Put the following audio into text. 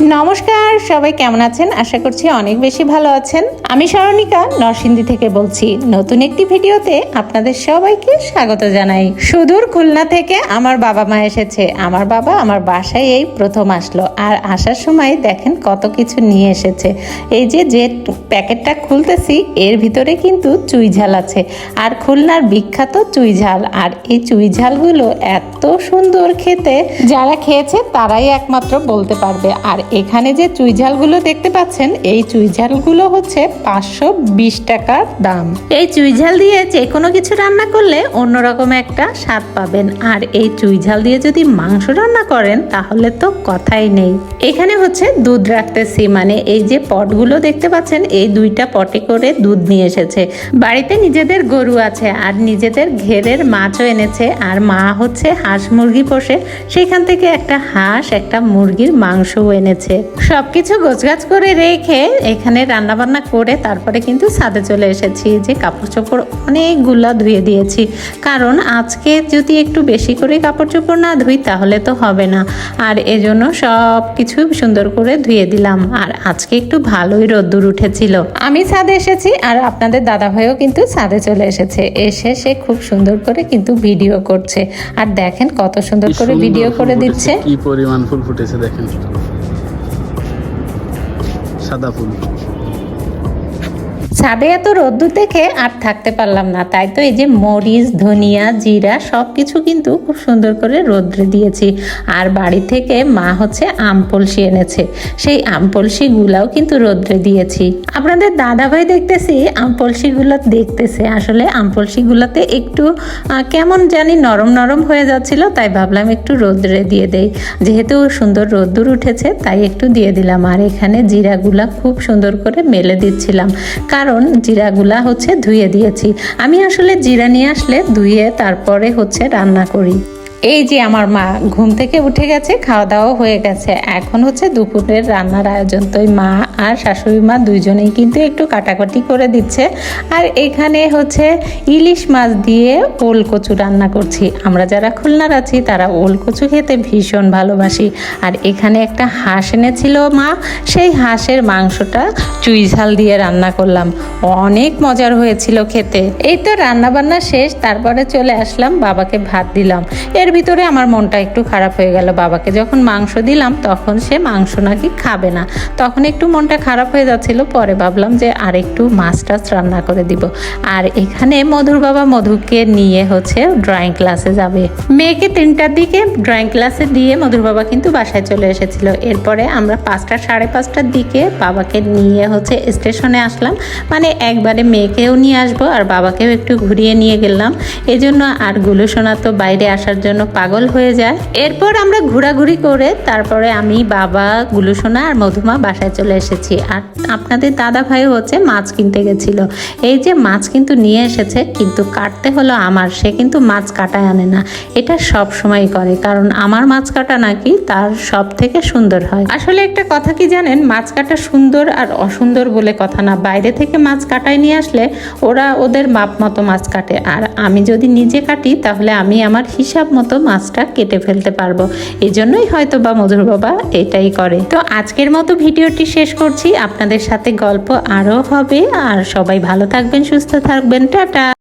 নমস্কার, সবাই কেমন আছেন? আশা করছি অনেক বেশি ভালো আছেন। আমি স্মরণিকা, নরসিংদী থেকে বলছি, নতুন একটি ভিডিওতে আপনাদের সবাইকে স্বাগত জানাই। সুদূর খুলনা থেকে আমার বাবা মা এসেছে। আমার বাবা আমার বাসায় এই প্রথম আসলো। আর আসার সময় দেখেন কত কিছু নিয়ে এসেছে। এই যে যে প্যাকেটটা খুলতেছি, এর ভিতরে কিন্তু চুই ঝাল আছে। আর খুলনার বিখ্যাত চুই ঝাল। আর এই চুই ঝালগুলো এত সুন্দর খেতে, যারা খেয়েছে তারাই একমাত্র বলতে পারবে। আর এখানে যে চুইঝালগুলো দেখতে পাচ্ছেন, এই চুইঝালগুলো হচ্ছে পাঁচশো বিশ টাকার দাম। এই চুইঝাল দিয়ে যে কোনো কিছু রান্না করলে অন্যরকম একটা স্বাদ পাবেন। আর এই চুইঝাল দিয়ে যদি মাংস রান্না করেন, তাহলে তো কথাই নেই। এখানে হচ্ছে দুধ রাখতেছি মানে এই যে পটগুলো দেখতে পাচ্ছেন, এই দুইটা পটে করে দুধ নিয়ে এসেছে। বাড়িতে নিজেদের গরু আছে, আর নিজেদের ঘেরের মাছও এনেছে, আর মা হচ্ছে হাঁস মুরগি পোষে। সেখান থেকে একটা হাঁস, একটা মুরগির মাংসও এনেছে সবকিছু গোছগাছ করে রেখে এখানে রান্না বান্না করে তারপরে কিন্তু ছাদে চলে এসেছি যে কাপড় চোপড় অনেকগুলা ধুয়ে দিয়েছি। কারণ আজকে যদি একটু বেশি করে কাপড় চোপড় না ধুই তাহলে তো হবে না। আর এজন্য সব কিছু সুন্দর করে ধুয়ে দিলাম। আর আজকে একটু ভালোই রোদ্দুর উঠেছিল। আমি ছাদে এসেছি আর আপনাদের দাদা ভাইও কিন্তু ছাদে চলে এসেছে। এসে সে খুব সুন্দর করে কিন্তু ভিডিও করছে। আর দেখেন কত সুন্দর করে ভিডিও করে দিচ্ছে। কি পরিমাণ ফুল ফুটেছে দেখেন। সাদা ফুল। ছাদে এত রোদ্দুর দেখে আর থাকতে পারলাম না। তাই তো এই যে মরিচ, ধনিয়া, জিরা সব কিছু কিন্তু খুব সুন্দর করে রোদ্রে দিয়েছি। আর বাড়ি থেকে মা হচ্ছে আম পলসি এনেছে। সেই আম পলসিগুলাও কিন্তু রোদ্রে দিয়েছি। আপনাদের দাদা ভাই দেখতেছি আম পলসিগুলো দেখতেছে। আসলে আম পলসিগুলোতে একটু কেমন জানি নরম নরম হয়ে যাচ্ছিল, তাই ভাবলাম একটু রোদ্রে দিয়ে দেই। যেহেতু সুন্দর রোদ্দুর উঠেছে, তাই একটু দিয়ে দিলাম। আর এখানে জিরাগুলা খুব সুন্দর করে মেলে দিচ্ছিলাম। কারণ জিরাগুলা হচ্ছে ধুয়ে দিয়েছি। আমি আসলে জিরা নিয়ে আসলে ধুয়ে তারপরে হচ্ছে রান্না করি। এই যে আমার মা ঘুম থেকে উঠে গেছে খাওয়া দাওয়া হয়ে গেছে। এখন হচ্ছে দুপুরের রান্নার আয়োজন। তো মা আর শাশুড়ি মা দুইজনেই কিন্তু একটু কাটাকাটি করে দিচ্ছে। আর এখানে হচ্ছে ইলিশ মাছ দিয়ে ওল কচু রান্না করছি। আমরা যারা খুলনার আছি, তারা ওল কচু খেতে ভীষণ ভালোবাসি। আর এখানে একটা হাঁস এনেছিল মা, সেই হাঁসের মাংসটা চুই ঝাল দিয়ে রান্না করলাম। অনেক মজার হয়েছিল খেতে। এই তো রান্না বান্না শেষ, তারপরে চলে আসলাম, বাবাকে ভাত দিলাম। এর ভিতরে আমার মনটা একটু খারাপ হয়ে গেল। বাবাকে যখন মাংস দিলাম, তখন সে মাংস নাকি খাবে না। তখন একটু মনটা খারাপ হয়ে যাচ্ছিল। পরে ভাবলাম যে আর একটু মাছ টাছ রান্না করে দিব। আর এখানে মধুর বাবা মধুকে নিয়ে হচ্ছে ড্রয়িং ক্লাসে যাবে। মেয়েকে তিনটার দিকে ড্রয়িং ক্লাসে দিয়ে মধুর বাবা কিন্তু বাসায় চলে এসেছিল। এরপরে আমরা পাঁচটা, সাড়ে পাঁচটার দিকে বাবাকে নিয়ে হচ্ছে স্টেশনে আসলাম। মানে একবারে মেয়েকেও নিয়ে আসব আর বাবাকেও একটু ঘুরিয়ে নিয়ে গেলাম। এজন্য আরগুলো সোনা তো বাইরে আসার জন্য পাগল হয়ে যায়। এরপর আমরা ঘোরাঘুরি করে তারপরে আমি, বাবা গুলুসোনা আর মধুমা বাসায় চলে এসেছি। আর আপনাদের দাদা ভাই হচ্ছে মাছ কিনতে গেছিল। এই যে মাছ কিন্তু নিয়ে এসেছে, কিন্তু কাটতে হলো আমার। সে কিন্তু মাছ কাটায় আনে না। এটা সব সময় করে, কারণ আমার মাছ কাটা নাকি তার সব থেকে সুন্দর হয়। আসলে একটা কথা কি জানেন? মাছ কাটা সুন্দর আর অসুন্দর বলে কথা না। বাইরে থেকে মাছ কাটায় নিয়ে আসলে ওরা ওদের মাপ মতো মাছ কাটে। আর আমি যদি নিজে কাটি, তাহলে আমি আমার হিসাব মতো মাছটা কেটে ফেলতে পারব। এই জন্যই হয়তো বা মধুর বাবা এটাই করে। তো আজকের মতো ভিডিওটি শেষ করছি। আপনাদের সাথে গল্প আরও হবে। আর সবাই ভালো থাকবেন, সুস্থ থাকবেন। টাটা!